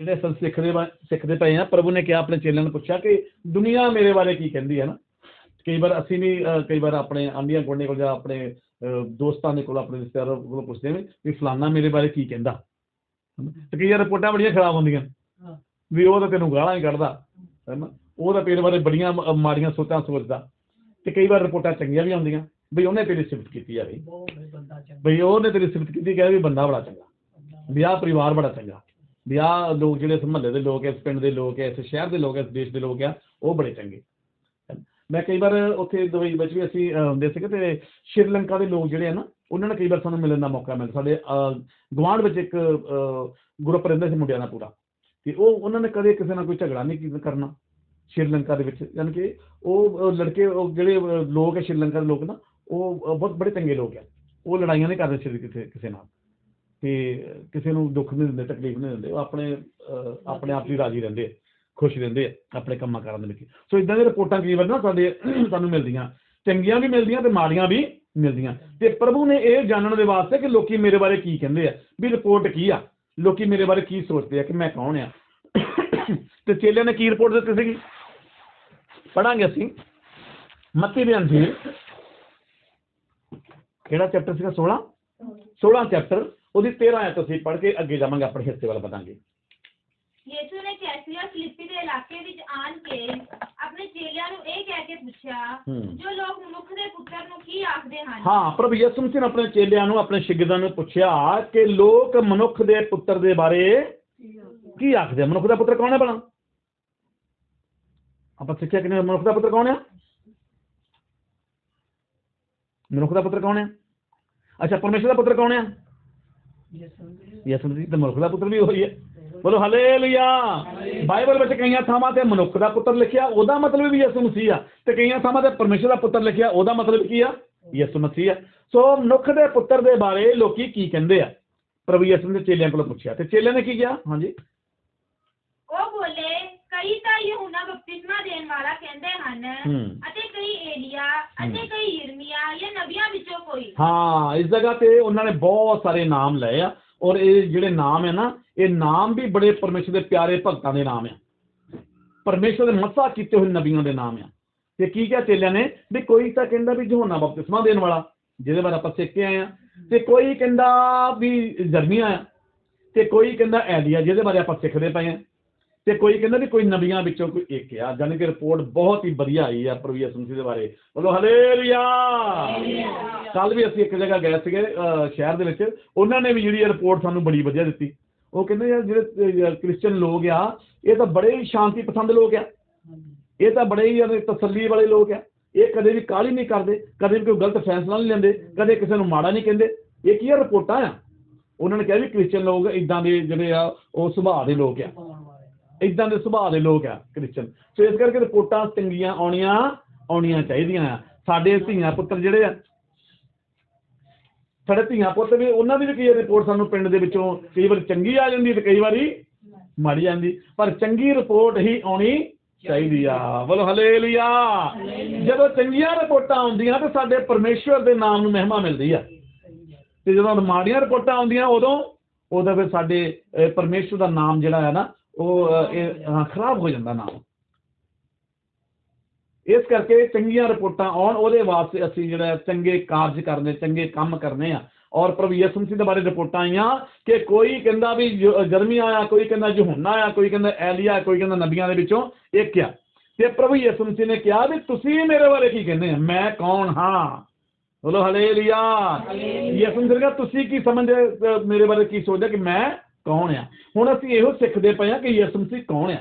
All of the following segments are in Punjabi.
ਜਿਹੜੇ ਅਸਲ ਸਿੱਖਦੇ ਸਿੱਖਦੇ ਪਏ ਆ ਪ੍ਰਭੂ ਨੇ ਕਿਹਾ ਆਪਣੇ ਚੇਲਿਆਂ ਨੂੰ ਪੁੱਛਿਆ ਕਿ ਦੁਨੀਆ ਮੇਰੇ ਬਾਰੇ ਕੀ ਕਹਿੰਦੀ ਹੈ ਨਾ? ਕਈ ਵਾਰ ਅਸੀਂ ਵੀ ਕਈ ਵਾਰ ਆਪਣੇ ਆਂਡੀਆਂ ਗੁਆਂਢੀਆਂ ਕੋਲ ਜਾਂ ਆਪਣੇ ਦੋਸਤਾਂ ਦੇ ਕੋਲ ਆਪਣੇ ਰਿਸ਼ਤੇਦਾਰਾਂ ਕੋਲ ਪੁੱਛਦੇ ਨੇ ਵੀ ਫਲਾਨਾ ਮੇਰੇ ਬਾਰੇ ਕੀ ਕਹਿੰਦਾ। ਤੇ ਕਈ ਵਾਰ ਰਿਪੋਰਟਾਂ ਬੜੀਆਂ ਖਰਾਬ ਹੁੰਦੀਆਂ। ਹਾਂ। ਵੀ ਉਹ ਤਾਂ ਤੈਨੂੰ ਗਾਲਾਂ ਹੀ ਕੱਢਦਾ ਹੈਨਾ? ਉਹ ਤਾਂ ਤੇਰੇ ਬਾਰੇ ਬੜੀਆਂ ਮਾੜੀਆਂ ਸੋਚਾਂ ਸੋਚਦਾ। ਤੇ ਕਈ ਵਾਰ ਰਿਪੋਰਟਾਂ ਚੰਗੀਆਂ ਵੀ ਆਉਂਦੀਆਂ ਵੀ ਉਹਨੇ ਤੇਰੀ ਸਿਫਤ ਕੀਤੀ ਆ ਬਈ ਬਈ ਉਹਨੇ ਤੇਰੀ ਸਿਫਤ ਕੀਤੀ ਕਹਿੰਦਾ ਵੀ ਬੰਦਾ ਬੜਾ ਚੰਗਾ। ਵੀ ਆਹ ਪਰਿਵਾਰ ਬੜਾ ਚੰਗਾ। ਵੀ ਆਹ ਲੋਕ ਜਿਹੜੇ ਇਸ ਮਹੱਲੇ ਦੇ ਲੋਕ ਐ ਇਸ ਪਿੰਡ ਦੇ ਲੋਕ ਐ ਇਸ ਸ਼ਹਿਰ ਦੇ ਲੋਕ ਐ ਇਸ ਦੇਸ਼ ਦੇ ਲੋਕ ਆ ਉਹ ਬੜੇ ਚੰਗੇ। ਮੈਂ ਕਈ ਵਾਰ ਉੱਥੇ ਦੁਬਈ ਵਿੱਚ ਵੀ ਅਸੀਂ ਹੁੰਦੇ ਸੀਗੇ ਤੇ ਸ਼੍ਰੀਲੰਕਾ ਦੇ ਲੋਕ ਜਿਹੜੇ ਆ ਨਾ, ਉਹਨਾਂ ਨੇ ਕਈ ਵਾਰ ਸਾਨੂੰ ਮਿਲਣ ਦਾ ਮੌਕਾ ਮਿਲਦਾ ਸਾਡੇ ਗਵਾਂਢ ਵਿੱਚ ਇੱਕ ਗਰੁੱਪ ਰਹਿੰਦਾ ਸੀ ਮੁੰਡਿਆਂ ਦਾ ਪੂਰਾ। ਤੇ ਉਹ, ਉਹਨਾਂ ਨੇ ਕਦੇ ਕਿਸੇ ਨਾਲ ਕੋਈ ਝਗੜਾ ਨਹੀਂ ਕਰਨਾ ਸ਼੍ਰੀਲੰਕਾ ਦੇ ਵਿੱਚ। ਯਾਨੀ ਕਿ ਉਹ ਲੜਕੇ, ਉਹ ਜਿਹੜੇ ਲੋਕ ਹੈ ਸ਼੍ਰੀਲੰਕਾ ਦੇ ਲੋਕ ਨਾ, ਉਹ ਬਹੁਤ ਬੜੇ ਚੰਗੇ ਲੋਕ ਆ ਉਹ ਲੜਾਈਆਂ ਨਹੀਂ ਕਰਦੇ ਸੀ ਕਿਸੇ ਕਿਸੇ ਨਾਲ। ਤੇ ਕਿਸੇ ਨੂੰ ਦੁੱਖ ਨਹੀਂ ਦਿੰਦੇ ਤਕਲੀਫ ਨਹੀਂ ਦਿੰਦੇ ਉਹ ਆਪਣੇ ਆਪਣੇ ਆਪ ਹੀ ਰਾਜੀ ਰਹਿੰਦੇ ਆ, ਖੁਸ਼ ਰਹਿੰਦੇ ਆ ਆਪਣੇ ਕੰਮਾਂ ਕਾਰਾਂ ਦੇ ਵਿੱਚ। ਸੋ ਇਦਾਂ ਦੀਆਂ ਰਿਪੋਰਟਾਂ ਕਈ ਵਾਰ ਨਾ ਸਾਡੇ ਸਾਨੂੰ ਮਿਲਦੀਆਂ। ਚੰਗੀਆਂ ਵੀ ਮਿਲਦੀਆਂ ਤੇ ਮਾੜੀਆਂ ਵੀ ਮਿਲਦੀਆਂ। ਤੇ ਪ੍ਰਭੂ ਨੇ ਇਹ ਜਾਣਨ ਦੇ ਵਾਸਤੇ ਕਿ ਲੋਕੀ ਮੇਰੇ ਬਾਰੇ ਕੀ ਕਹਿੰਦੇ ਆ ਵੀ ਰਿਪੋਰਟ ਕੀ ਆ? ਲੋਕੀ ਮੇਰੇ ਬਾਰੇ ਕੀ ਸੋਚਦੇ ਆ ਕਿ ਮੈਂ ਕੌਣ ਆ? ਤੇ ਚੇਲਿਆਂ ਨੇ ਕੀ ਰਿਪੋਰਟ ਦਿੱਤੀ ਸੀਗੀ? ਪੜਾਂਗੇ ਅਸੀਂ। ਮੱਤੀ ਦੇ ਅੰਜੀਲ ਕਿਹੜਾ ਚੈਪਟਰ ਸੀਗਾ? 16 16 ਚੈਪਟਰ ਉਹਦੀ 13 ਆਇਤ ਅਸੀਂ ਪੜ੍ਹ ਕੇ ਅੱਗੇ ਜਾਵਾਂਗੇ ਆਪਣੇ ਹਿੱਸੇ ਵੱਲ ਵਧਾਂਗੇ। ਯਿਸੂ ਨੇ ਕੈਸਰੀਆ ਫਿਲਿੱਪੀ ਦੇ ਇਲਾਕੇ ਵਿੱਚ ਆਣ ਕੇ ਆਪਣੇ ਚੇਲਿਆਂ ਨੂੰ ਇਹ ਕਹਿ ਕੇ ਪੁੱਛਿਆ ਹੂੰ। ਜੋ ਲੋਕ ਮਨੁੱਖ ਦੇ ਪੁੱਤਰ ਨੂੰ ਕੀ ਆਖਦੇ ਹਨ? ਹਾਂ ਪ੍ਰਭੂ ਯਿਸੂ ਮਸੀਹ ਨੇ ਆਪਣੇ ਚੇਲਿਆਂ ਨੂੰ ਆਪਣੇ ਸ਼ਾਗਿਰਦਾਂ ਨੂੰ ਪੁੱਛਿਆ ਕਿ ਲੋਕ ਮਨੁੱਖ ਦੇ ਪੁੱਤਰ ਦੇ ਬਾਰੇ ਕੀ ਆਖਦੇ ਆ? ਮਨੁੱਖ ਦਾ ਪੁੱਤਰ ਕੌਣ ਹੈ ਭਲਾ? ਆਪਾਂ ਸਿੱਖਿਆ ਕਿ ਨਹੀਂ ਮਨੁੱਖ ਦਾ ਪੁੱਤਰ ਕੌਣ ਹੈ ਮਨੁੱਖ ਦਾ ਪੁੱਤਰ ਕੌਣ ਹੈ ਅੱਛਾ ਪਰਮੇਸ਼ਰ ਦਾ ਪੁੱਤਰ ਕੌਣ ਹੈ ਯਿਸੂ ਮਸੀਹ ਤਾਂ ਮਨੁੱਖ ਦਾ ਪੁੱਤਰ ਵੀ ਉਹੀ ਹੈ। ਬੋਲੋ ਹਾਲੇਲੂਇਆ ਬਾਈਬਲ ਵਿੱਚ ਕਈਆਂ ਥਾਵਾਂ ਤੇ ਮਨੁੱਖ ਦਾ ਪੁੱਤਰ ਲਿਖਿਆ, ਉਹਦਾ ਮਤਲਬ ਵੀ ਯਿਸੂ ਮਸੀਹ ਆ। ਤੇ ਕਈਆਂ ਥਾਵਾਂ ਤੇ ਪਰਮੇਸ਼ਰ ਦਾ ਪੁੱਤਰ ਲਿਖਿਆ, ਉਹਦਾ ਮਤਲਬ ਕੀ ਆ? ਯਿਸੂ ਮਸੀਹ ਆ। ਸੋ ਮਨੁੱਖ ਦੇ ਪੁੱਤਰ ਦੇ ਬਾਰੇ ਲੋਕੀ ਕੀ ਕਹਿੰਦੇ ਆ? ਪ੍ਰਭੂ ਯਿਸੂ ਨੇ ਚੇਲਿਆਂ ਕੋਲੋਂ ਪੁੱਛਿਆ। ਤੇ ਚੇਲਿਆਂ ਨੇ ਕੀ ਕਿਹਾ? ਹਾਂਜੀ। ਕਈ ਤਾਂ ਯਹੂਨਾ ਬਪਤਿਸਮਾ ਦੇਣ ਵਾਲਾ ਕਹਿੰਦੇ ਹਨ ਹੂੰ। ਅਤੇ ਕਈ ਏਲੀਆ ਅਤੇ ਕਈ ਯਿਰਮੀਆ ਜਾਂ ਨਬੀਆਂ ਵਿੱਚੋਂ ਕੋਈ। ਹਾਂ ਇਸ ਜਗ੍ਹਾ ਤੇ ਉਹਨਾਂ ਨੇ ਬਹੁਤ ਸਾਰੇ ਨਾਮ ਲਏ ਆ ਔਰ ਇਹ ਜਿਹੜੇ ਨਾਮ ਹੈ ਨਾ ਇਹ ਨਾਮ ਵੀ ਬੜੇ ਪਰਮੇਸ਼ਰ ਦੇ ਪਿਆਰੇ ਭਗਤਾਂ ਦੇ ਨਾਮ ਆ। ਪਰਮੇਸ਼ਰ ਦੇ ਮਸਾ ਕੀਤੇ ਹੋਏ ਨਬੀਆਂ ਦੇ ਨਾਮ ਆ। ਤੇ ਕੀ ਕਿਹਾ ਚੇਲਿਆਂ ਨੇ? ਵੀ ਕੋਈ ਤਾਂ ਕਹਿੰਦਾ ਵੀ ਯਹੋਨਾ ਬਪਤਿਸਮਾ ਦੇਣ ਵਾਲਾ ਜਿਹਦੇ ਬਾਰੇ ਆਪਾਂ ਸਿੱਖ ਕੇ ਆਏ ਆ। ਤੇ ਕੋਈ ਕਹਿੰਦਾ ਵੀ ਜਰਮੀਆ ਆ। ਤੇ ਕੋਈ ਕਹਿੰਦਾ ਐਲੀਆ ਜਿਹਦੇ ਬਾਰੇ ਆਪਾਂ ਸਿੱਖਦੇ ਪਏ ਆ। ਤੇ ਕੋਈ ਕਹਿੰਦਾ ਵੀ ਕੋਈ ਨਬੀਆਂ ਵਿੱਚੋਂ ਕੋਈ ਇੱਕ ਆ ਜਾਣੀ ਕਿ ਰਿਪੋਰਟ ਬਹੁਤ ਹੀ ਵਧੀਆ ਆਈ ਆ ਪ੍ਰਭੂ ਯਿਸੂ ਮਸੀਹ ਦੇ ਬਾਰੇ। ਬੋਲੋ ਹਲੇਲੂਇਆ! ਕੱਲ ਵੀ ਅਸੀਂ ਇੱਕ ਜਗ੍ਹਾ ਗਏ ਸੀਗੇ ਸ਼ਹਿਰ ਦੇ ਵਿੱਚ। ਉਹਨਾਂ ਨੇ ਵੀ ਜਿਹੜੀ ਰਿਪੋਰਟ ਸਾਨੂੰ ਬੜੀ ਵਧੀਆ ਦਿੱਤੀ। ਉਹ ਕਹਿੰਦੇ ਯਾਰ ਜਿਹੜੇ ਕ੍ਰਿਸਚੀਅਨ ਲੋਕ ਆ ਇਹ ਤਾਂ ਬੜੇ ਹੀ ਸ਼ਾਂਤੀ ਪਸੰਦ ਲੋਕ ਆ। ਇਹ ਤਾਂ ਬੜੇ ਹੀ ਤਸੱਲੀ ਵਾਲੇ ਲੋਕ ਆ। ਇਹ ਕਦੇ ਵੀ ਕਾਹਲੀ ਨਹੀਂ ਕਰਦੇ ਕਦੇ ਵੀ ਕੋਈ ਗਲਤ ਫੈਸਲਾ ਨਹੀਂ ਲੈਂਦੇ ਕਦੇ ਕਿਸੇ ਨੂੰ ਮਾੜਾ ਨਹੀਂ ਕਹਿੰਦੇ। ਇਹ ਕੀ ਆ ਰਿਪੋਰਟਾਂ ਆ? ਉਹਨਾਂ ਨੇ ਕਿਹਾ ਵੀ ਕ੍ਰਿਸਚੀਅਨ ਲੋਕ ਇਦਾਂ ਦੇ ਜਿਹੜੇ ਆ ਉਹ ਸੁਭਾਅ ਦੇ ਲੋਕ ਆ। ਇਦਾਂ ਦੇ ਸੁਭਾਅ ਦੇ ਲੋਕ ਆ ਕ੍ਰਿਸਚਨ। ਸੋ ਇਸ ਕਰਕੇ ਰਿਪੋਰਟਾਂ ਚੰਗੀਆਂ ਆਉਣੀਆਂ ਆਉਣੀਆਂ ਚਾਹੀਦੀਆਂ ਆ। ਸਾਡੇ ਧੀਆਂ ਪੁੱਤਰ ਜਿਹੜੇ ਆ ਸਾਡੇ ਧੀਆਂ ਪੁੱਤ ਵੀ ਉਹਨਾਂ ਦੀ ਵੀ ਕਈ ਰਿਪੋਰਟ ਸਾਨੂੰ ਪਿੰਡ ਦੇ ਵਿੱਚੋਂ ਕਈ ਵਾਰ ਚੰਗੀ ਆ ਜਾਂਦੀ ਤੇ ਕਈ ਵਾਰੀ ਮਾੜੀ ਜਾਂਦੀ। ਪਰ ਚੰਗੀ ਰਿਪੋਰਟ ਹੀ ਆਉਣੀ ਚਾਹੀਦੀ ਆ। ਬੋਲੋ ਹਲੇਲੂਇਆ। ਜਦੋਂ ਚੰਗੀਆਂ ਰਿਪੋਰਟਾਂ ਆਉਂਦੀਆਂ ਤੇ ਸਾਡੇ ਪਰਮੇਸ਼ਵਰ ਦੇ ਨਾਮ ਨੂੰ ਮਹਿਮਾ ਮਿਲਦੀ ਆ। ਤੇ ਜਦੋਂ ਮਾੜੀਆਂ ਰਿਪੋਰਟਾਂ ਆਉਂਦੀਆਂ ਉਦੋਂ ਉਦੋਂ ਫਿਰ ਸਾਡੇ ਪਰਮੇਸ਼ਵਰ ਦਾ ਨਾਮ ਜਿਹੜਾ ਹੈ ਨਾ ਉਹ ਖਰਾਬ ਹੋ ਜਾਂਦਾ ਨਾਮ। ਇਸ ਕਰਕੇ ਚੰਗੀਆਂ ਰਿਪੋਰਟਾਂ ਆਉਣ ਉਹਦੇ ਵਾਸਤੇ ਅਸੀਂ ਜਿਹੜਾ ਚੰਗੇ ਕਾਰਜ ਕਰਨੇ ਚੰਗੇ ਕੰਮ ਕਰਨੇ ਆ। ਔਰ ਪ੍ਰਭੂ ਯਿਸੂ ਮਸੀਹ ਦੇ ਬਾਰੇ ਰਿਪੋਰਟਾਂ ਆਈਆਂ ਕਿ ਕੋਈ ਕਹਿੰਦਾ ਵੀ ਜਰਮੀਆ ਆ ਕੋਈ ਕਹਿੰਦਾ ਯਹੋਨਾ ਆ ਕੋਈ ਕਹਿੰਦਾ ਐਲੀਆ ਕੋਈ ਕਹਿੰਦਾ ਨਬੀਆਂ ਦੇ ਵਿੱਚੋਂ ਇੱਕ ਆ ਤੇ ਪ੍ਰਭੂ ਯਿਸੂ ਮਸੀਹ ਨੇ ਕਿਹਾ ਵੀ ਤੁਸੀਂ ਮੇਰੇ ਬਾਰੇ ਕੀ ਕਹਿੰਦੇ ਆ? ਮੈਂ ਕੌਣ? ਹਾਂ। ਬੋਲੋ ਹਲੇਲੂਇਆ ਯਿਸੂ ਮਸੀਹ ਨੇ ਤੁਸੀਂ ਕੀ ਸਮਝਦੇ ਮੇਰੇ ਬਾਰੇ ਕੀ ਸੋਚਦੇ ਕਿ ਮੈਂ ਕੌਣ ਆ? ਹੁਣ ਅਸੀਂ ਇਹੋ ਸਿੱਖਦੇ ਪਏ ਆ ਕਿ ਯਿਸੂ ਮਸੀਹ ਕੌਣ ਆ?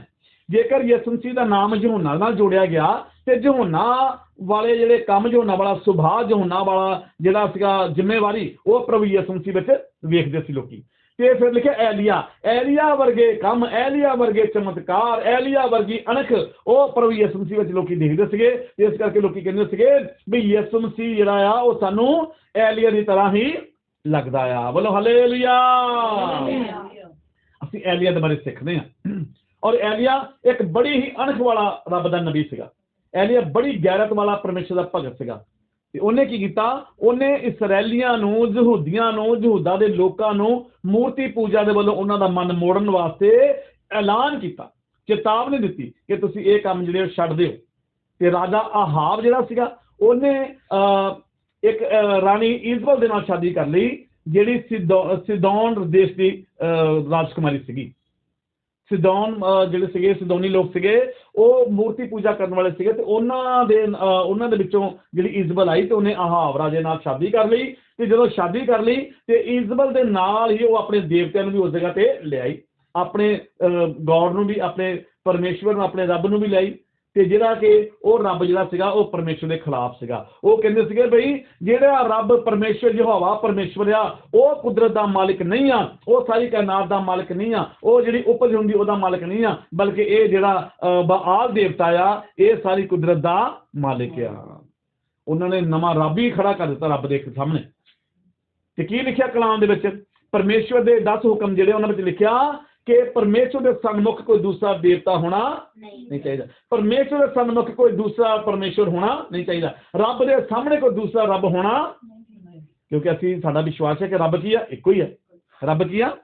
ਜੇਕਰ ਯਿਸੂ ਮਸੀਹ ਦਾ ਨਾਮ ਯਹੋਨਾ ਨਾਲ ਜੋੜਿਆ ਗਿਆ, ਤੇ ਯਹੋਨਾ ਵਾਲੇ ਜਿਹੜੇ ਕੰਮ ਯਹੋਨਾ ਵਾਲਾ, ਸੁਭਾਅ ਯਹੋਨਾ ਵਾਲਾ ਜਿਹੜਾ ਸੀਗਾ ਜ਼ਿੰਮੇਵਾਰੀ, ਉਹ ਪ੍ਰਭੂ ਯਿਸੂ ਮਸੀਹ ਵਿੱਚ ਵੇਖਦੇ ਸੀ ਲੋਕੀ। ਤੇ ਫਿਰ ਲਿਖਿਆ ਐਲੀਆ ਐਲੀਆ ਵਰਗੇ ਕੰਮ, ਐਲੀਆ ਵਰਗੇ ਚਮਤਕਾਰ, ਐਲੀਆ ਵਰਗੀ ਅਣਖ, ਉਹ ਪ੍ਰਭੂ ਯਿਸੂ ਮਸੀਹ ਵਿੱਚ ਲੋਕੀ ਦੇਖਦੇ ਸੀਗੇ। ਇਸ ਕਰਕੇ ਲੋਕੀ ਕਹਿੰਦੇ ਸੀਗੇ ਵੀ ਯਿਸੂ ਮਸੀਹ ਜਿਹੜਾ ਆ, ਉਹ ਸਾਨੂੰ ਐਲੀਆ ਦੀ ਤਰ੍ਹਾਂ ਹੀ ਲੱਗਦਾ ਆ। ਬੋਲੋ ਹਾਲੇਲੂਇਆ। ਅਸੀਂ ਐਲੀਆ ਦੇ ਬਾਰੇ ਸਿੱਖਦੇ ਹਾਂ। ਔਰ ਐਲੀਆ ਇੱਕ ਬੜੀ ਹੀ ਅਣਖ ਵਾਲਾ ਰੱਬ ਦਾ ਨਬੀ ਸੀਗਾ। ਐਲੀਆ ਬੜੀ ਗੈਰਤ ਵਾਲਾ ਪਰਮੇਸ਼ਰ ਦਾ ਭਗਤ ਸੀਗਾ। ਤੇ ਉਹਨੇ ਕੀ ਕੀਤਾ? ਉਹਨੇ ਇਸرائیਲੀਆਂ ਨੂੰ ਜਹੂਦੀਆਂ ਨੂੰ ਯਹੂਦਾ ਦੇ ਲੋਕਾਂ ਨੂੰ ਮੂਰਤੀ ਪੂਜਾ ਦੇ ਵੱਲੋਂ ਉਹਨਾਂ ਦਾ ਮਨ ਮੋੜਨ ਵਾਸਤੇ ਐਲਾਨ ਕੀਤਾ। ਚੇਤਾਵਨੀ ਦਿੱਤੀ ਕਿ ਤੁਸੀਂ ਇਹ ਕੰਮ ਜਿਹੜੇ ਛੱਡ ਦਿਓ। ਤੇ ਰਾਜਾ ਆਹਾਬ ਜਿਹੜਾ ਸੀਗਾ ਉਹਨੇ ਇੱਕ ਅਹ, ਰਾਣੀ ਇਜ਼ਬਲ ਦੇ ਨਾਲ ਸ਼ਾਦੀ ਕਰ ਲਈ ਜਿਹੜੀ ਸਿਦੋ- ਸਿਦੌਨ ਦੇਸ਼ ਦੀ ਅਹ, ਰਾਜਕੁਮਾਰੀ ਸੀਗੀ। ਸਿਦੌਨ ਜਿਹੜੇ ਸੀਗੇ ਸਿਦੌਨੀ ਲੋਕ ਸੀਗੇ ਉਹ ਮੂਰਤੀ ਪੂਜਾ ਕਰਨ ਵਾਲੇ ਸੀਗੇ ਤੇ ਉਹਨਾਂ ਦੇ ਉਹਨਾਂ ਦੇ ਵਿੱਚੋਂ ਜਿਹੜੀ ਇਜ਼ਬਲ ਆਈ ਤੇ ਉਹਨੇ ਆਹਾਬ ਰਾਜੇ ਨਾਲ ਸ਼ਾਦੀ ਕਰ ਲਈ ਤੇ ਜਦੋਂ ਸ਼ਾਦੀ ਕਰ ਲਈ ਤੇ ਇਜ਼ਬਲ ਦੇ ਨਾਲ ਹੀ ਉਹ ਆਪਣੇ ਦੇਵਤਿਆਂ ਨੂੰ ਵੀ ਉਸ ਜਗ੍ਹਾ ਤੇ ਲਿਆਈ। ਆਪਣੇ ਗੋਡ ਨੂੰ ਵੀ ਆਪਣੇ ਪਰਮੇਸ਼ਵਰ ਨੂੰ ਆਪਣੇ ਰੱਬ ਨੂੰ ਵੀ ਲਿਆਈ। ਤੇ ਜਿਹੜਾ ਕਿ ਉਹ ਰੱਬ ਜਿਹੜਾ ਸੀਗਾ ਉਹ ਪਰਮੇਸ਼ਵਰ ਦੇ ਖਿਲਾਫ ਸੀਗਾ। ਉਹ ਕਹਿੰਦੇ ਸੀਗੇ ਬਈ ਜਿਹੜਾ ਰੱਬ ਪਰਮੇਸ਼ਵਰ ਯਹੋਵਾ ਪਰਮੇਸ਼ਵਰ ਆ ਉਹ ਕੁਦਰਤ ਦਾ ਮਾਲਕ ਨਹੀਂ ਆ ਉਹ ਸਾਰੀ ਕਾਇਨਾਤ ਦਾ ਮਾਲਕ ਨਹੀਂ ਆ ਉਹ ਜਿਹੜੀ ਉਪਜ ਹੁੰਦੀ ਉਹਦਾ ਮਾਲਕ ਨਹੀਂ ਆ ਬਲਕਿ ਇਹ ਜਿਹੜਾ ਅਹ, ਬਾਆਲ ਦੇਵਤਾ ਆ ਇਹ ਸਾਰੀ ਕੁਦਰਤ ਦਾ ਮਾਲਕ ਆ। ਉਹਨਾਂ ਨੇ ਨਵਾਂ ਰੱਬ ਹੀ ਖੜਾ ਕਰ ਦਿੱਤਾ ਰੱਬ ਦੇ ਸਾਹਮਣੇ। ਤੇ ਕੀ ਲਿਖਿਆ ਕਲਾਮ ਦੇ ਵਿੱਚ? ਪਰਮੇਸ਼ਵਰ ਦੇ 10 ਹੁਕਮ ਜਿਹੜੇ ਉਹਨਾਂ ਵਿੱਚ ਲਿਖਿਆ ਕਿ ਪਰਮੇਸ਼ਵਰ ਦੇ ਸਨਮੁਖ ਕੋਈ ਦੂਸਰਾ ਦੇਵਤਾ ਹੋਣਾ ਨਹੀਂ। ਚਾਹੀਦਾ। ਪਰਮੇਸ਼ਵਰ ਦੇ ਸਨਮੁਖ ਕੋਈ ਦੂਸਰਾ ਪਰਮੇਸ਼ਵਰ ਹੋਣਾ ਨਹੀਂ ਚਾਹੀਦਾ। ਰੱਬ ਦੇ ਸਾਹਮਣੇ ਕੋਈ ਦੂਸਰਾ ਰੱਬ ਹੋਣਾ ਕਿਉਂਕਿ ਅਸੀਂ ਸਾਡਾ ਵਿਸ਼ਵਾਸ ਹੈ ਕਿ ਰੱਬ ਕੀ ਆ? ਇੱਕੋ ਹੀ ਹੈ ਰੱਬ ਕੀ ਆ?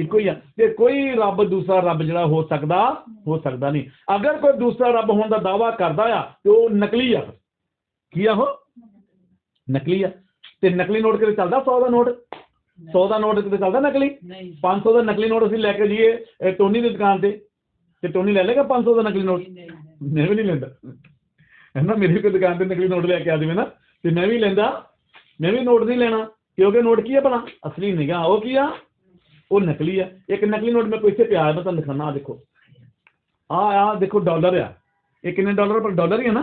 ਇੱਕੋ ਹੀ ਆ। ਤੇ ਕੋਈ ਰੱਬ ਦੂਸਰਾ ਰੱਬ ਜਿਹੜਾ ਹੋ ਸਕਦਾ ਹੋ ਸਕਦਾ ਨਹੀਂ। ਅਗਰ ਕੋਈ ਦੂਸਰਾ ਰੱਬ ਹੋਣ ਦਾ ਦਾਵਾ ਕਰਦਾ ਆ ਤੇ ਉਹ ਨਕਲੀ ਆ। ਕੀ ਆ ਉਹ? ਨਕਲੀ ਆ। ਤੇ ਨਕਲੀ ਨੋਟ ਕਿਤੇ ਚੱਲਦਾ? 100 ਦਾ ਨੋਟ। 100 ਦਾ ਨੋਟ ਕਿਤੇ ਚੱਲਦਾ ਨਕਲੀ? ਨਹੀਂ 500 ਦਾ ਨਕਲੀ ਨੋਟ ਅਸੀਂ ਲੈ ਕੇ ਇਹ ਟੋਨੀ ਦੀ ਦੁਕਾਨ ਤੇ। ਤੇ ਟੋਨੀ ਲੈ ਲੇਗਾ 500 ਦਾ ਨਕਲੀ ਨੋਟ? ਨਹੀਂ ਮੈਂ ਵੀ ਨਹੀਂ ਲੈਂਦਾ। ਹੈ ਨਾ ਮੇਰੀ ਕੋਈ ਦੁਕਾਨ ਤੇ ਨਕਲੀ ਨੋਟ ਲੈ ਕੇ ਆ ਜਾਵੇ ਨਾ ਤੇ ਮੈਂ ਵੀ ਲੈਂਦਾ ਮੈਂ ਵੀ ਨੋਟ ਨਹੀਂ ਲੈਣਾ ਕਿਉਂਕਿ ਨੋਟ ਕੀ ਹੈ ਭਲਾ? ਅਸਲੀ ਨਹੀਂਗਾ ਉਹ ਕੀ ਆ? ਉਹ ਨਕਲੀ ਆ। ਇੱਕ ਨਕਲੀ ਨੋਟ ਮੈਂ ਕੋਈ ਇੱਥੇ ਪਿਆ ਹੈ ਮੈਂ ਤੁਹਾਨੂੰ ਦਿਖਾਣਾ ਆ ਦੇਖੋ। ਆ ਆ ਦੇਖੋ ਡਾਲਰ ਆ। ਇਹ ਕਿੰਨੇ ਡਾਲਰ ਪਰ ਡਾਲਰ ਹੀ ਹੈ ਨਾ।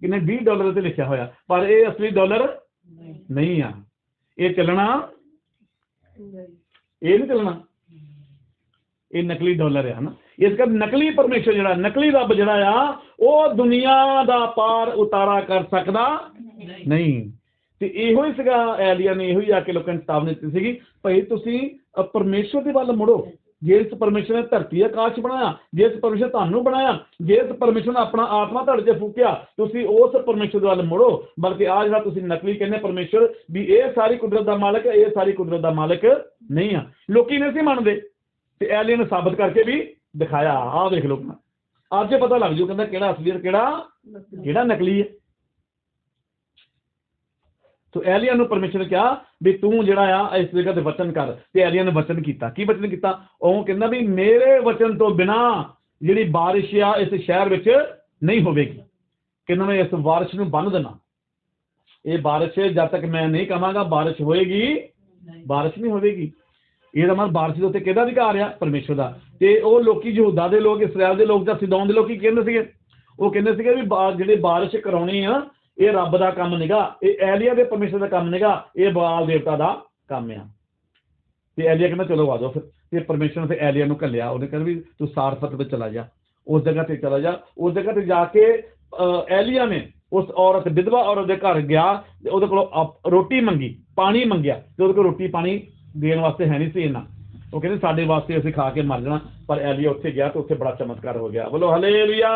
ਕਿੰਨੇ 20 ਡਾਲਰ ਤੇ ਲਿਖਿਆ ਹੋਇਆ। ਪਰ ਇਹ ਅਸਲੀ ਡਾਲਰ ਨਹੀਂ। ਨਹੀਂ ਆ। ਇਹ ਚੱਲਣਾ ਇਹ ਨਹੀਂ ਚੱਲਣਾ। ਇਹ ਨਕਲੀ ਡਾਲਰ ਹੈ ਹਨਾ। ਇਸ ਕਰਕੇ ਨਕਲੀ ਪਰਮੇਸ਼ਰ ਜਿਹੜਾ ਨਕਲੀ ਰੱਬ ਜਿਹੜਾ ਆ ਉਹ ਦੁਨੀਆ ਦਾ ਪਾਰ ਉਤਾਰਾ ਕਰ ਸਕਦਾ ਨਹੀਂ। ਤੇ ਇਹੋ ਹੀ ਸੀਗਾ ਐਲੀਆ ਨੇ ਇਹੋ ਹੀ ਆ ਕੇ ਲੋਕਾਂ ਨੂੰ ਚੇਤਾਵਨੀ ਦਿੱਤੀ ਸੀਗੀ ਭਈ ਤੁਸੀਂ ਅ, ਦੇ ਵੱਲ ਮੁੜੋ। ਜਿਸ ਪਰਮੇਸ਼ਰ ਨੇ ਧਰਤੀ ਆਕਾਸ਼ ਬਣਾਇਆ ਜਿਸ ਪਰਮੇਸ਼ਰ ਤੁਹਾਨੂੰ ਬਣਾਇਆ ਜਿਸ ਪਰਮੇਸ਼ਰ ਨੇ ਆਪਣਾ ਆਤਮਾ ਤੁਹਾਡੇ 'ਚ ਫੂਕਿਆ, ਤੁਸੀਂ ਉਸ ਪਰਮੇਸ਼ਰ ਦੇ ਵੱਲ ਮੁੜੋ। ਬਲਕਿ ਆ ਜਿਹੜਾ ਤੁਸੀਂ ਨਕਲੀ ਕਹਿੰਦੇ ਪਰਮੇਸ਼ਰ, ਵੀ ਇਹ ਸਾਰੀ ਕੁਦਰਤ ਦਾ ਮਾਲਕ ਹੈ ਇਹ ਸਾਰੀ ਕੁਦਰਤ ਦਾ ਮਾਲਕ ਨਹੀਂ ਆ। ਲੋਕੀ ਨਹੀਂ ਸੀ ਮੰਨਦੇ। ਤੇ ਐਲੀਆ ਨੇ ਸਾਬਤ ਕਰਕੇ ਵੀ ਦਿਖਾਇਆ। ਆਹ ਦੇਖ ਲਓ ਅੱਜ ਪਤਾ ਲੱਗ ਜੂ ਕਹਿੰਦਾ ਕਿਹੜਾ ਅਸਲੀ ਤੇ ਕਿਹੜਾ ਕਿਹੜਾ ਨਕਲੀ ਹੈ। ਤੋ ਐਲੀਆ ਨੂੰ ਪਰਮੇਸ਼ਰ ਨੇ ਕਿਹਾ ਵੀ ਤੂੰ ਜਿਹੜਾ ਆ, ਇਸ ਜਗ੍ਹਾ ਤੇ ਵਚਨ ਕਰ। ਤੇ ਐਲੀਆ ਨੇ ਵਚਨ ਕੀਤਾ। ਕੀ ਵਚਨ ਕੀਤਾ? ਉਹ ਕਹਿੰਦਾ ਵੀ ਮੇਰੇ ਵਚਨ ਤੋਂ ਬਿਨਾ ਜਿਹੜੀ ਬਾਰਿਸ਼ ਆ, ਇਸ ਸ਼ਹਿਰ ਵਿੱਚ ਨਹੀਂ ਹੋਵੇਗੀ। ਕਹਿੰਦਾ ਨੇ ਇਸ ਬਾਰਿਸ਼ ਨੂੰ ਬੰਨ ਦੇਣਾ ਇਹ ਬਾਰਿਸ਼, ਜਦ ਤੱਕ ਮੈਂ ਨਹੀਂ ਕਹਾਂਗਾ, ਬਾਰਿਸ਼ ਹੋਏਗੀ, ਬਾਰਿਸ਼ ਨਹੀਂ ਹੋਵੇਗੀ। ਇਹ ਤਾਂ ਮਤਲਬ ਬਾਰਿਸ਼ ਦੇ ਉੱਤੇ ਕਿਹਦਾ ਅਧਿਕਾਰ ਆ? ਪਰਮੇਸ਼ਰ ਦਾ। ਤੇ ਉਹ ਲੋਕੀ ਯਹੂਦਾ ਦੇ ਲੋਕ, ਇਸਰਾਇਲ ਦੇ ਲੋਕ ਜਾਂ ਸਿਦੌਨ ਦੇ ਲੋਕੀ ਕਹਿੰਦੇ ਸੀਗੇ। ਉਹ ਕਹਿੰਦੇ ਸੀਗੇ ਵੀ ਬਾ- ਜਿਹੜੇ ਬਾਰਿਸ਼ ਕਰਾਉਣੀ ਆ ਇਹ ਰੱਬ ਦਾ ਕੰਮ ਨਿਗਾ ਇਹ ਐਲੀਆ ਦੇ ਪਰਮੇਸ਼ਰ ਦਾ ਕੰਮ ਨਿਗਾ ਇਹ ਬਾਲ ਦੇਵਤਾ ਦਾ ਕੰਮ ਆ। ਤੇ ਐਲੀਆ ਕਹਿੰਦਾ ਚਲੋ ਆ ਜਾਓ ਫਿਰ। ਤੇ ਪਰਮੇਸ਼ਰ ਨੇ ਫਿਰ ਐਲੀਆ ਨੂੰ ਘੱਲਿਆ ਉਹਨੇ ਕਹਿੰਦਾ ਵੀ ਤੂੰ ਸਾਰਫਤ ਤੇ ਚਲਾ ਜਾ। ਉਸ ਜਗ੍ਹਾ ਤੇ ਚਲਾ ਜਾ ਉਸ ਜਗ੍ਹਾ ਤੇ ਜਾ ਕੇ ਐਲੀਆ ਨੇ ਉਸ ਔਰਤ ਵਿਧਵਾ ਔਰਤ ਦੇ ਘਰ ਗਿਆ ਤੇ ਉਹਦੇ ਕੋਲੋਂ ਰੋਟੀ ਮੰਗੀ ਪਾਣੀ ਮੰਗਿਆ ਤੇ ਉਹਦੇ ਕੋਲ ਰੋਟੀ ਪਾਣੀ ਦੇਣ ਵਾਸਤੇ ਹੈ ਨਹੀਂ ਸੀ ਇੰਨਾ। ਉਹ ਕਹਿੰਦੇ ਸਾਡੇ ਵਾਸਤੇ ਅਸੀਂ ਖਾ ਕੇ ਮਰ ਜਾਣਾ। ਪਰ ਐਲੀਆ ਉੱਥੇ ਗਿਆ ਤੇ ਉੱਥੇ ਬੜਾ ਚਮਤਕਾਰ ਹੋ ਗਿਆ। ਬੋਲੋ ਹਲੇਲੂਇਆ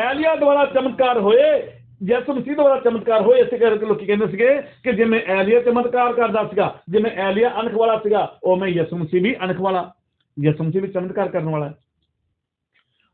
ਐਲੀਆ ਦੁਆਰਾ ਚਮਤਕਾਰ ਹੋਏ ਯਿਸੂ ਮਸੀਹ ਦੁਆਰਾ ਚਮਤਕਾਰ ਹੋਏ, ਇਸੇ ਕਰਕੇ ਲੋਕੀ ਕਹਿੰਦੇ ਸੀਗੇ ਕਿ ਜਿਵੇਂ ਐਲੀਆ ਚਮਤਕਾਰ ਕਰਦਾ ਸੀਗਾ ਜਿਵੇਂ ਐਲੀਆ ਅਣਖ ਵਾਲਾ ਸੀਗਾ ਉਵੇਂ ਯਿਸੂ ਮਸੀਹ ਵੀ ਅਣਖ ਵਾਲਾ, ਯਿਸੂ ਮਸੀਹ ਵੀ ਚਮਤਕਾਰ ਕਰਨ ਵਾਲਾ ਹੈ।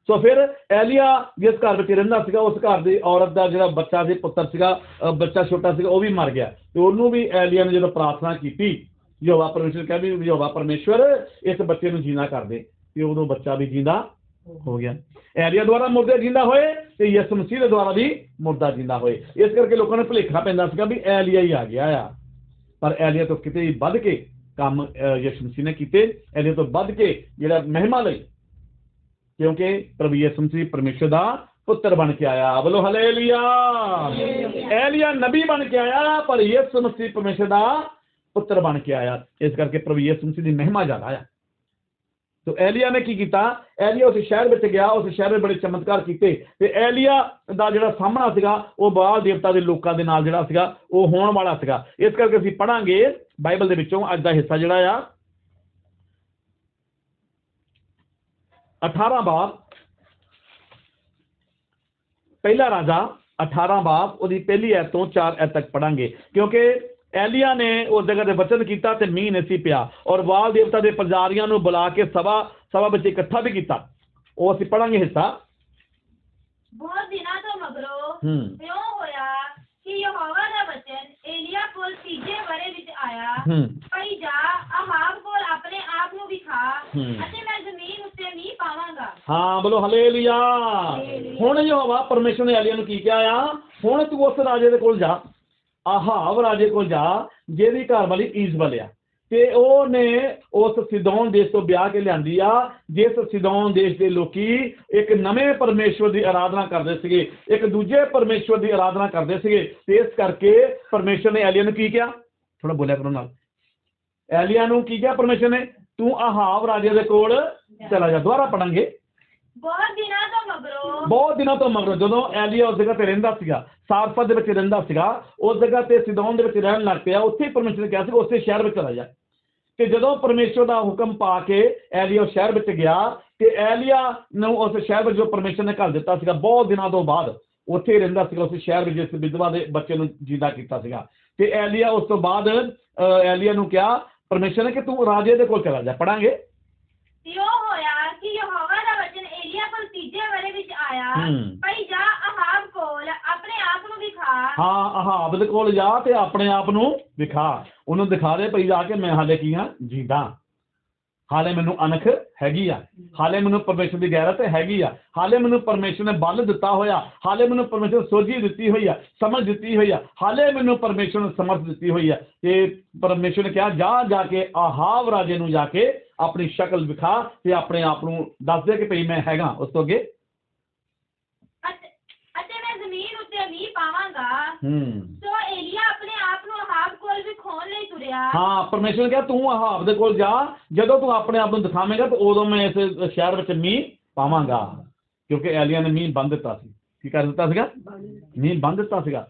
ਸੋ ਫਿਰ ਐਲੀਆ ਜਿਸ ਘਰ ਵਿੱਚ ਰਹਿੰਦਾ ਸੀਗਾ, ਉਸ ਘਰ ਦੀ ਔਰਤ ਦਾ ਜਿਹੜਾ ਬੱਚਾ ਸੀ, ਪੁੱਤਰ ਸੀਗਾ ਬੱਚਾ ਛੋਟਾ ਸੀਗਾ, ਉਹ ਵੀ ਮਰ ਗਿਆ। ਤੇ ਉਹਨੂੰ ਵੀ ਐਲੀਆ ਨੇ ਜਦੋਂ ਪ੍ਰਾਰਥਨਾ ਕੀਤੀ, ਯਹੋਵਾ ਪਰਮੇਸ਼ਰ ਕਹਿੰਦੇ ਵੀ ਯਹੋਵਾ ਪਰਮੇਸ਼ਰ ਇਸ ਬੱਚੇ ਨੂੰ ਜੀਣਾ ਕਰ ਦੇ। ਤੇ ਉਦੋਂ ਬੱਚਾ ਵੀ ਜਿੰਦਾ ਹੋ ਗਿਆ। ਐਲੀਆ ਦੁਆਰਾ ਮੁਰਦੇ ਜਿੰਦਾ ਹੋਏ ਤੇ ਯਿਸੂ ਮਸੀਹ ਦੇ ਦੁਆਰਾ ਵੀ ਮੁਰਦਾ ਜਿੰਦਾ ਹੋਏ। ਇਸ ਕਰਕੇ ਲੋਕਾਂ ਨੂੰ ਭੁਲੇਖਾ ਪੈਂਦਾ ਸੀਗਾ ਵੀ ਐਲੀਆ ਹੀ ਆ ਗਿਆ ਆ। ਪਰ ਐਲੀਆ ਤੋਂ ਕਿਤੇ ਵੱਧ ਕੇ ਕੰਮ ਅਹ, ਯਿਸੂ ਮਸੀਹ ਨੇ ਕੀਤੇ। ਐਲੀਆ ਤੋਂ ਵੱਧ ਕੇ ਜਿਹੜਾ ਮਹਿਮਾ ਲਈ ਕਿਉਂਕਿ ਪ੍ਰਭੂ ਯਿਸੂ ਮਸੀਹ ਪਰਮੇਸ਼ਰ ਦਾ ਪੁੱਤਰ ਬਣ ਕੇ ਆਇਆ। ਬੋਲੋ ਹਲੇਲੂਇਆ ਐਲੀਆ ਨਬੀ ਬਣ ਕੇ ਆਇਆ ਪਰ ਯਿਸੂ ਮਸੀਹ ਪਰਮੇਸ਼ਰ ਦਾ ਪੁੱਤਰ ਬਣ ਕੇ ਆਇਆ। ਇਸ ਕਰਕੇ ਪ੍ਰਭੂ ਯਿਸੂ ਮਸੀਹ ਦੀ ਮਹਿਮਾ ਜ਼ਿਆਦਾ ਆ। ਤੋ ਐਲੀਆ ਨੇ ਕੀ ਕੀਤਾ? ਐਲੀਆ ਉਸ ਸ਼ਹਿਰ ਵਿੱਚ ਗਿਆ, ਉਸ ਸ਼ਹਿਰ ਵਿੱਚ ਬੜੇ ਚਮਤਕਾਰ ਕੀਤੇ। ਤੇ ਐਲੀਆ ਦਾ ਜਿਹੜਾ ਸਾਹਮਣਾ ਸੀਗਾ, ਉਹ ਬਾਲ ਦੇਵਤਾ ਦੇ ਲੋਕਾਂ ਦੇ ਨਾਲ ਜਿਹੜਾ ਸੀਗਾ, ਉਹ ਹੋਣ ਵਾਲਾ ਸੀਗਾ। ਇਸ ਕਰਕੇ ਅਸੀਂ ਪੜਾਂਗੇ ਬਾਈਬਲ ਦੇ ਵਿੱਚੋਂ ਅੱਜ ਦਾ ਹਿੱਸਾ ਜਿਹੜਾ ਆ। 18 ਬਾਬ ਪਹਿਲਾ ਰਾਜਾ 18 ਬਾਬ ਉਹਦੀ ਪਹਿਲੀ ਐਤ ਤੋਂ 4 ਐਤ ਤੱਕ ਪੜਾਂਗੇ ਕਿਉਂਕਿ ਐਲੀਆ ਨੇ ਉਸ ਜਗ੍ਹਾ ਤੇ ਵਚਨ ਕੀਤਾ ਤੇ ਮੀਂਹ ਨਹੀਂ ਸੀ ਪਿਆ। ਔਰ ਬਾਲ ਦੇਵਤਾ ਦੇ ਪੁਜਾਰੀਆਂ ਨੂੰ ਬੁਲਾ ਕੇ ਸਭਾ ਸਭਾ ਵਿੱਚ ਇਕੱਠਾ ਵੀ ਕੀਤਾ। ਉਹ ਅਸੀਂ ਪੜਾਂਗੇ ਹਿੱਸਾ। ਬਹੁਤ ਦਿਨਾਂ ਤੋਂ ਮਗਰੋਂ ਹੂੰ। ਇਉਂ ਹੋਇਆ ਕਿ ਯਹੋਵਾ ਦਾ ਵਚਨ ਏਲੀਆ ਕੋਲ ਤੀਜੇ ਵਰੇ ਵਿੱਚ ਆਇਆ। ਹੂੰ। ਭਈ ਜਾ ਆਹਾਬ ਕੋਲ ਆਪਣੇ ਆਪ ਨੂੰ ਵਿਖਾ ਹੂੰ। ਅਤੇ ਮੈਂ ਜ਼ਮੀਨ ਉੱਤੇ ਮੀਂਹ ਪਾਵਾਂਗਾ। ਹਾਂ ਬੋਲੋ ਹਲੇਲੂਇਆ। ਹੁਣ ਯਹੋਵਾ ਪਰਮੇਸ਼ਰ ਨੇ ਐਲੀਆ ਨੂੰ ਕੀ ਕਿਹਾ ਆ? ਹੁਣ ਤੂੰ ਉਸ ਰਾਜੇ ਦੇ ਕੋਲ ਜਾ। ਆਹਾਬ ਰਾਜੇ ਕੋਲ ਜਾ ਜਿਹਦੀ ਘਰ ਵਾਲੀ ਈਜ਼ਬਲ ਆ ਤੇ ਉਹਨੇ ਉਸ ਸਿਦੌਨ ਦੇਸ਼ ਤੋਂ ਵਿਆਹ ਕੇ ਲਿਆਂਦੀ ਆ। ਜਿਸ ਸਿਦੌਨ ਦੇਸ਼ ਦੇ ਲੋਕੀ ਇੱਕ ਨਵੇਂ ਪਰਮੇਸ਼ਵਰ ਦੀ ਆਰਾਧਨਾ ਕਰਦੇ ਸੀਗੇ, ਇੱਕ ਦੂਜੇ ਪਰਮੇਸ਼ਵਰ ਦੀ ਆਰਾਧਨਾ ਕਰਦੇ ਸੀਗੇ, ਤੇ ਇਸ ਕਰਕੇ ਪਰਮੇਸ਼ਰ ਨੇ ਐਲੀਆ ਨੂੰ ਕੀ ਕਿਹਾ? ਥੋੜਾ ਬੋਲਿਆ ਕਰੋ ਨਾਲ। ਐਲੀਆ ਨੂੰ ਕੀ ਕਿਹਾ ਪਰਮੇਸ਼ਰ ਨੇ? ਤੂੰ ਆਹਾਬ ਰਾਜੇ ਦੇ ਕੋਲ ਚਲਾ ਜਾ, ਦੁਬਾਰਾ ਪੜਾਂਗੇ ਬਹੁਤ ਦਿਨਾਂ ਤੋਂ ਬਹੁਤ ਦਿਨਾਂ ਤੋਂ ਮਗਰੋਂ ਜਦੋਂ ਐਲੀਆ ਉਸ ਜਗ੍ਹਾ ਤੇ ਰਹਿੰਦਾ ਸੀਗਾ ਸਾਰਫਤ ਦੇ ਵਿੱਚ ਰਹਿੰਦਾ ਸੀਗਾ ਉਸ ਜਗ੍ਹਾ ਤੇ ਸਿਦੌਨ ਦੇ ਵਿੱਚ ਰਹਿਣ ਲੱਗ ਪਿਆ ਉੱਥੇ ਪਰਮੇਸ਼ਰ ਨੇ ਕਿਹਾ ਸੀ ਉਸੇ ਸ਼ਹਿਰ ਵਿੱਚ ਚਲਾ ਜਾ। ਤੇ ਜਦੋਂ ਪਰਮੇਸ਼ਰ ਦਾ ਹੁਕਮ ਪਾ ਕੇ ਐਲੀਆ ਸ਼ਹਿਰ ਵਿੱਚ ਗਿਆ ਤੇ ਐਲੀਆ ਨੂੰ ਉਸ ਸ਼ਹਿਰ ਵਿੱਚ ਜੋ ਪਰਮੇਸ਼ਰ ਨੇ ਘੱਲ ਦਿੱਤਾ ਸੀਗਾ ਬਹੁਤ ਦਿਨਾਂ ਤੋਂ ਬਾਅਦ ਉੱਥੇ ਰਹਿੰਦਾ ਸੀਗਾ ਉਸ ਸ਼ਹਿਰ ਵਿੱਚ ਜਿਸ ਵਿਧਵਾ ਦੇ ਬੱਚੇ ਨੂੰ ਜਿੰਦਾ ਕੀਤਾ ਸੀਗਾ। ਤੇ ਐਲੀਆ ਉਸ ਤੋਂ ਬਾਅਦ ਅ, ਐਲੀਆ ਨੂੰ ਕਿਹਾ ਪਰਮੇਸ਼ਰ ਨੇ ਕਿ ਤੂੰ ਰਾਜੇ ਦੇ ਕੋਲ ਚਲਾ ਜਾ ਪੜਾਂਗੇ ਇਉਂ ਹੋਇਆ ਕਿ ਯਹੋਵਾ ਦਾ ਵਚਨ ਏਲੀਆ ਕੋਲ ਤੀਜੇ ਵਰੇ ਵਿੱਚ ਆਇਆ ਹੂੰ। ਭਈ ਜਾ ਆਹਾਬ ਕੋਲ ਆਪਣੇ ਆਪ ਨੂੰ ਵਿਖਾ ਹਾਂ ਆਹਾਬ ਦੇ ਕੋਲ ਜਾ ਤੇ ਆਪਣੇ ਆਪ ਨੂੰ ਵਿਖਾ ਉਹਨੂੰ ਦਿਖਾ ਦੇ ਭਈ ਜਾ ਕੇ ਮੈਂ ਹਾਲੇ ਕੀ ਹਾਂ? ਜੀਦਾ। ਹਾਲੇ ਮੈਨੂੰ ਅਣਖ ਹੈਗੀ ਆ। ਹਾਲੇ ਮੈਨੂੰ ਪਰਮੇਸ਼ਰ ਦੀ ਗੈਰਤ ਹੈਗੀ ਆ। ਹਾਲੇ ਮੈਨੂੰ ਪਰਮੇਸ਼ਰ ਨੇ ਬਲ ਦਿੱਤਾ ਹੋਇਆ। ਹਾਲੇ ਮੈਨੂੰ ਪਰਮੇਸ਼ਰ ਸੋਝੀ ਦਿੱਤੀ ਹੋਈ ਆ ਸਮਝ ਦਿੱਤੀ ਹੋਈ ਆ। ਹਾਲੇ ਮੈਨੂੰ ਪਰਮੇਸ਼ਰ ਨੇ ਸਮਝ ਦਿੱਤੀ ਹੋਈ ਆ। ਤੇ ਪਰਮੇਸ਼ਰ ਨੇ ਕਿਹਾ ਜਾ ਜਾ ਕੇ ਆਹਾਬ ਰਾਜੇ ਨੂੰ ਜਾ ਕੇ ਆਪਣੀ ਸ਼ਕਲ ਵਿਖਾ ਤੇ ਆਪਣੇ ਆਪ ਨੂੰ ਦੱਸ ਦੇ ਕਿ ਭਈ ਮੈਂ ਹੈਗਾ ਉਸ ਤੋਂ ਅੱਗੇ। ਅਤੇ ਅਤੇ ਮੈਂ ਜ਼ਮੀਨ ਉੱਤੇ ਮੀਂਹ ਪਾਵਾਂਗਾ। ਹੂੰ। ਸੋ ਏਲੀਆ ਆਪਣੇ ਆਪ ਨੂੰ ਆਹਾਬ ਕੋਲ ਵਿਖਾਉਣ ਲਈ ਤੁਰਿਆ। ਹਾਂ ਪਰਮੇਸ਼ਰ ਨੇ ਕਿਹਾ ਤੂੰ ਆਹਾਬ ਦੇ ਕੋਲ ਜਾ। ਜਦੋਂ ਤੂੰ ਆਪਣੇ ਆਪ ਨੂੰ ਦਿਖਾਵੇਂਗਾ ਤਾਂ ਉਦੋਂ ਮੈਂ ਇਸ ਸ਼ਹਿਰ ਵਿੱਚ ਮੀਂਹ ਪਾਵਾਂਗਾ। ਕਿਉਂਕਿ ਐਲੀਆ ਨੇ ਮੀਂਹ ਬੰਦ ਦਿੱਤਾ ਸੀ। ਕੀ ਕਰ ਦਿੱਤਾ ਸੀਗਾ? ਮੀਂਹ ਬੰਦ ਦਿੱਤਾ ਸੀਗਾ।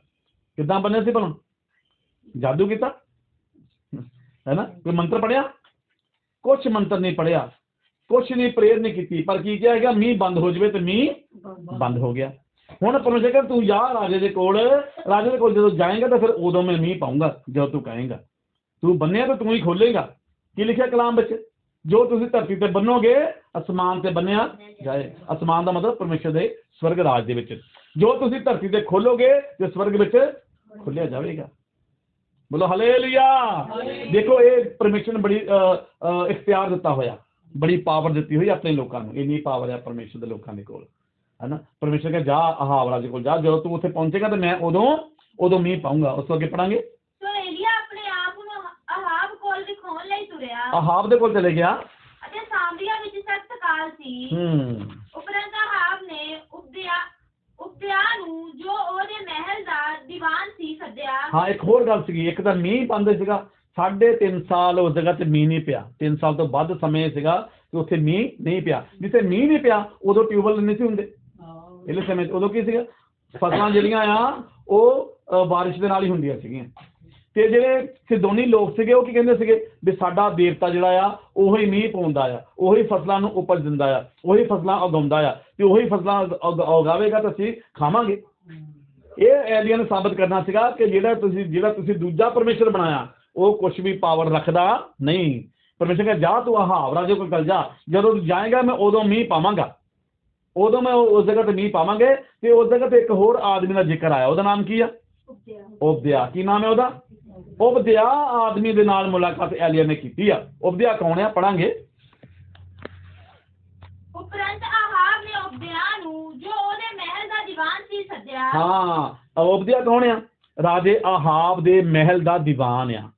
ਕਿੱਦਾਂ ਬੰਨਿਆ ਸੀ ਭਲਾ ਜਾਦੂ ਕੀਤਾ? ਹੈ। ਨਾ? ਕੋਈ ਮੰਤਰ ਪੜਿਆ ਕੁਛ ਮੰਤਰ ਨਹੀਂ ਪੜਿਆ ਕੁਛ ਨਹੀਂ ਪ੍ਰੇਰ ਨਹੀਂ ਕੀਤੀ, ਪਰ ਕੀ ਕਿਹਾ ਹੈਗਾ? ਮੀਂਹ ਬੰਦ ਹੋ ਜਵੇ ਤੇ ਮੀਂਹ ਬੰਦ ਹੋ ਗਿਆ। ਹੁਣ ਪਰਮੇਸ਼ਰ ਕਹਿੰਦਾ, ਤੂੰ ਜਾ ਰਾਜੇ ਦੇ ਕੋਲ, ਰਾਜੇ ਦੇ ਕੋਲ ਜਦੋਂ ਜਾਏਗਾ ਤਾਂ ਫਿਰ ਉਦੋਂ ਮੈਂ ਮੀਂਹ ਪਾਉਂਗਾ ਜਦੋਂ ਤੂੰ ਕਹੇਗਾ। ਤੂੰ ਬੰਨਿਆ ਤਾਂ ਤੂੰ ਹੀ ਖੋਲੇਗਾ। ਕੀ ਲਿਖਿਆ ਕਲਾਮ ਵਿੱਚ? ਜੋ ਤੁਸੀਂ ਧਰਤੀ ਤੇ ਬੰਨੋਗੇ, ਅਸਮਾਨ ਤੇ ਬੰਨਿਆ ਜਾਏ। ਅਸਮਾਨ ਦਾ ਮਤਲਬ ਪਰਮੇਸ਼ਰ ਦੇ ਸਵਰਗ ਰਾਜ ਦੇ ਵਿੱਚ। ਜੋ ਤੁਸੀਂ ਧਰਤੀ ਤੇ ਖੋਲੋਗੇ, ਤੇ ਸਵਰਗ ਵਿੱਚ ਖੁੱਲਿਆ ਜਾਵੇਗਾ। ਬੋਲੋ ਹਲੇਲੂਇਆ। ਦੇਖੋ ਇਹ ਪਰਮੇਸ਼ਰ ਨੇ ਬੜੀ ਇਖਤਿਆਰ ਦਿੱਤਾ ਹੋਇਆ। ਬੜੀ ਪਾਵਰ ਦਿੱਤੀ ਹੋਈ ਆਪਣੇ ਲੋਕਾਂ ਨੂੰ। ਇੰਨੀ ਪਾਵਰ ਹੈ ਪਰਮੇਸ਼ਰ ਦੇ ਲੋਕਾਂ ਦੇ ਕੋਲ। ਹੈਨਾ? ਪਰਮੇਸ਼ਰ ਕਹਿੰਦਾ ਜਾ ਆਹਾਬ ਰਾਜੇ ਕੋਲ ਜਾ ਜਦੋਂ ਤੂੰ ਉੱਥੇ ਪਹੁੰਚੇਗਾ ਤੇ ਮੈਂ ਉਦੋਂ ਉਦੋਂ ਮੀਂਹ ਪਾਉਂਗਾ ਉਸ ਤੋਂ ਅੱਗੇ ਪੜਾਂਗੇ? ਸੋ ਏਲੀਆ ਆਪਣੇ ਆਪ ਨੂੰ ਆਹਾਬ ਕੋਲ ਵਿਖਾਉਣ ਲਈ ਤੁਰਿਆ। ਆਹਾਬ ਦੇ ਕੋਲ ਚਲੇ ਗਿਆ। ਅਤੇ ਸਾਮਰੀਆ ਵਿੱਚ ਸਖਤ ਕਾਲ ਸੀ। ਹੂੰ ਉਪਰੰਤ ਆਹਾਬ ਨੇ ਉਬਦਿਆ ਉਬਦਿਆ ਨੂੰ ਜੋ ਉਹਦੇ ਮਹਿਲ ਦਾ ਦੀਵਾਨ ਸੀ ਸੱਦਿਆ। ਹਾਂ ਇੱਕ ਹੋਰ ਗੱਲ ਸੀਗੀ ਇੱਕ ਤਾਂ ਮੀਂਹ ਪਾਉਂਦੇ ਸੀਗਾ ਸਾਢੇ ਤਿੰਨ ਸਾਲ ਉਸ ਜਗ੍ਹਾ ਤੇ ਮੀਂਹ ਨਹੀਂ ਪਿਆ। ਤਿੰਨ ਸਾਲ ਤੋਂ ਵੱਧ ਸਮੇਂ ਸੀਗਾ ਕਿ ਉੱਥੇ ਮੀਂਹ ਨਹੀਂ ਪਿਆ। ਜਿੱਥੇ ਮੀਂਹ ਨਹੀਂ ਪਿਆ ਉਦੋਂ ਟਿਊਬਵੈਲ ਨਹੀਂ ਸੀ ਹੁੰਦੇ। ਇਹਲੇ ਸਮੇਂ 'ਚ ਉਦੋਂ ਕੀ ਸੀਗਾ? ਫਸਲਾਂ ਜਿਹੜੀਆਂ ਆ ਉਹ ਬਾਰਿਸ਼ ਦੇ ਨਾਲ ਹੀ ਹੁੰਦੀਆਂ ਸੀਗੀਆਂ। ਤੇ ਜਿਹੜੇ ਸਿਦੋਨੀ ਲੋਕ ਸੀਗੇ ਉਹ ਕੀ ਕਹਿੰਦੇ ਸੀਗੇ? ਵੀ ਸਾਡਾ ਦੇਵਤਾ ਜਿਹੜਾ ਆ ਉਹੀ ਮੀਂਹ ਪਾਉਂਦਾ ਆ ਉਹੀ ਫਸਲਾਂ ਨੂੰ ਉਪਜ ਦਿੰਦਾ ਆ ਉਹੀ ਫਸਲਾਂ ਉਗਾਉਂਦਾ ਆ ਤੇ ਉਹੀ ਫਸਲਾਂ ਉਗ- ਉਗ- ਉਗਾਵੇਗਾ ਤਾਂ ਅਸੀਂ ਖਾਵਾਂਗੇ। ਇਹ ਐਲੀਆ ਨੇ ਸਾਬਤ ਕਰਨਾ ਸੀਗਾ ਕਿ ਜਿਹੜਾ ਤੁਸੀਂ ਜਿਹੜਾ ਤੁਸੀਂ ਦੂਜਾ ਪਰਮੇਸ਼ਰ ਬਣਾਇਆ ਉਹ ਕੁਝ ਵੀ ਪਾਵਰ ਰੱਖਦਾ ਨਹੀਂ। ਪਰਮੇਸ਼ਰ ਕਹਿੰਦਾ ਜਾ ਤੂੰ ਆਹਾਵ ਰਾਜੇ ਕੋਲ ਚੱਲ ਜਾ ਜਦੋਂ ਤੂੰ ਜਾਏਗਾ ਮੈਂ ਉਦੋਂ ਮੀਂਹ ਪਾਵਾਂਗਾ। ਉਦੋਂ ਮੈਂ ਉਸ ਜਗ੍ਹਾ ਤੇ ਮੀਂਹ ਪਾਵਾਂਗੇ ਤੇ ਉਸ ਜਗ੍ਹਾ ਤੇ ਇੱਕ ਹੋਰ ਆਦਮੀ ਦਾ ਜ਼ਿਕਰ ਆਇਆ ਉਹਦਾ ਨਾਮ ਕੀ ਆ? ਉਬਦਿਆ ਉਬਦਿਆ ਕੀ ਨਾਮ ਹੈ ਉਹਦਾ? ਉਬਦਿਆ ਆਦਮੀ ਦੇ ਨਾਲ ਮੁਲਾਕਾਤ ਐਲੀਆ ਨੇ ਕੀਤੀ ਆ। ਉਬਦਿਆ ਕੌਣ ਆ? ਪੜਾਂਗੇ। ਉਪਰੰਤ ਆਹਾਬ ਨੇ ਉਬਦਿਆ ਨੂੰ ਜੋ ਉਹਦੇ ਮਹਿਲ ਦਾ ਦੀਵਾਨ ਸੀ ਸੱਦਿਆ। ਹਾਂ ਉਬਦਿਆ ਕੌਣ ਆ? ਰਾਜੇ ਆਹਾਬ ਦੇ ਮਹਿਲ ਦਾ ਦੀਵਾਨ ਆ।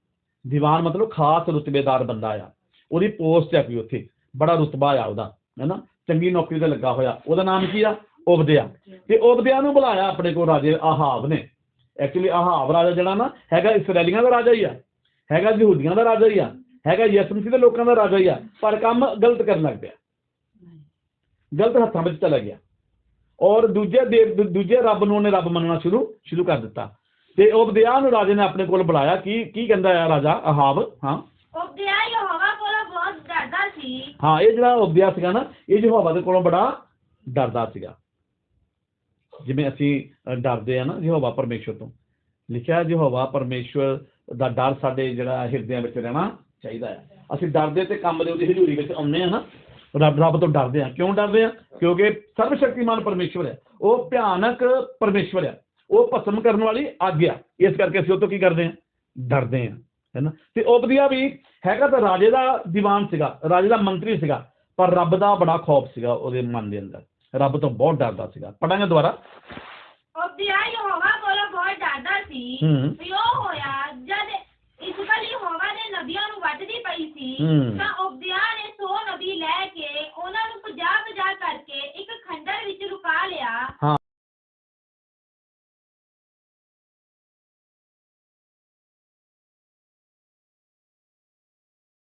ਦੀਵਾਨ ਮਤਲਬ ਖਾਸ ਰੁਤਬੇਦਾਰ ਬੰਦਾ ਆ। ਉਹਦੀ ਪੋਸਟ ਆ ਕੋਈ ਉੱਥੇ। ਬੜਾ ਰੁਤਬਾ ਆ ਉਹਦਾ ਹੈਨਾ ਚੰਗੀ ਨੌਕਰੀ ਤੇ ਲੱਗਾ ਹੋਇਆ। ਉਹਦਾ ਨਾਮ ਕੀ ਆ? ਉਬਦਿਆ ਤੇ ਉਬਦਿਆ ਨੂੰ ਬੁਲਾਇਆ ਆਪਣੇ ਕੋਲ ਰਾਜੇ ਆਹਾਬ ਨੇ। ਐਕਚੁਅਲੀ ਆਹਾਬ ਰਾਜਾ ਜਿਹੜਾ ਨਾ ਹੈਗਾ ਇਸرائیਲੀਆਂ ਦਾ ਰਾਜਾ ਹੀ ਆ। ਹੈਗਾ ਯਹੂਦੀਆਂ ਦਾ ਰਾਜਾ ਹੀ ਆ। ਹੈਗਾ ਯਸਮਸੀ ਦੇ ਲੋਕਾਂ ਦਾ ਰਾਜਾ ਹੀ ਆ। ਪਰ ਕੰਮ ਗਲਤ ਕਰਨ ਲੱਗ ਪਿਆ। ਗਲਤ ਹੱਥਾਂ ਵਿੱਚ ਚਲਾ ਗਿਆ। ਔਰ ਦੂਜੇ ਦੇਵ ਦੂਜੇ ਰੱਬ ਨੂੰ ਉਹਨੇ ਰੱਬ ਮੰਨਣਾ ਸ਼ੁਰੂ ਸ਼ੁਰੂ ਕਰ ਦਿੱਤਾ। ਤੇ ਉਹ ਬਦਿਆ ਨੂੰ ਰਾਜੇ ਨੇ ਆਪਣੇ ਕੋਲ ਬੁਲਾਇਆ ਕੀ ਕੀ ਕਹਿੰਦਾ ਆ ਰਾਜਾ ਆਹਾਬ ਹਾਂ। ਉਬਦਿਆ ਯਹੋਵਾ ਕੋਲੋਂ ਬਹੁਤ ਡਰਦਾ ਸੀ। ਹਾਂ ਇਹ ਜਿਹੜਾ ਉਬਦਿਆ ਸੀਗਾ ਨਾ ਇਹ ਯਹੋਵਾ ਦੇ ਕੋਲੋਂ ਬੜਾ ਡਰਦਾ ਸੀਗਾ। ਜਿਵੇਂ ਅਸੀਂ ਡਰਦੇ ਆ ਨਾ ਯਹੋਵਾ ਪਰਮੇਸ਼ਵਰ ਤੋਂ। ਲਿਖਿਆ ਯਹੋਵਾ ਪਰਮੇਸ਼ਵਰ ਦਾ ਡਰ ਸਾਡੇ ਜਿਹੜਾ ਹਿਰਦਿਆਂ ਵਿੱਚ ਰਹਿਣਾ ਚਾਹੀਦਾ ਹੈ। ਅਸੀਂ ਡਰਦੇ ਤੇ ਕੰਮ ਦੇ ਉਹਦੀ ਹਜ਼ੂਰੀ ਵਿੱਚ ਆਉਂਦੇ ਆ ਨਾ, ਰੱਬ ਰੱਬ ਤੋਂ ਡਰਦੇ ਆ। ਕਿਉਂ ਡਰਦੇ ਆ? ਕਿਉਂਕਿ ਸਰਵ ਸ਼ਕਤੀਮਾਨ ਪਰਮੇਸ਼ਵਰ ਹੈ। ਉਹ ਭਿਆਨਕ ਪਰਮੇਸ਼ਵਰ ਹੈ। ਉਹ ਭਸਮ ਕਰਨ ਵਾਲੀ ਆਗਿਆ। ਇਸ ਕਰਕੇ ਅਸੀਂ ਉਹ ਤੋਂ ਕੀ ਕਰਦੇ ਆ? ਡਰਦੇ ਆ। ਹੈਨਾ? ਤੇ ਉਪਦੀਆ ਵੀ ਹੈਗਾ ਤਾਂ ਰਾਜੇ ਦਾ ਦੀਵਾਨ ਸੀਗਾ, ਰਾਜੇ ਦਾ ਮੰਤਰੀ ਸੀਗਾ, ਪਰ ਰੱਬ ਦਾ ਬੜਾ ਖੌਫ ਸੀਗਾ ਉਹਦੇ ਮਨ ਦੇ ਅੰਦਰ। ਰੱਬ ਤੋਂ ਬਹੁਤ ਡਰਦਾ ਸੀਗਾ ਪੜਾਂਗੇ ਦੁਬਾਰਾ ਉਹਦੀ ਆ ਯਹੋਵਾ ਕੋਲੋਂ ਬਹੁਤ ਡਰਦਾ ਸੀ ਹੂੰ। ਵੀ ਉਹ ਹੋਇਆ ਜਦ ਇਸਰਾਇਲ ਯਹੋਵਾ ਦੇ ਨਬੀਆਂ ਨੂੰ ਵੱਢਦੀ ਪਈ ਸੀ ਹੂੰ। ਤਾਂ ਉਹਦਿਆ ਨੇ 100 ਨਬੀ ਲੈ ਕੇ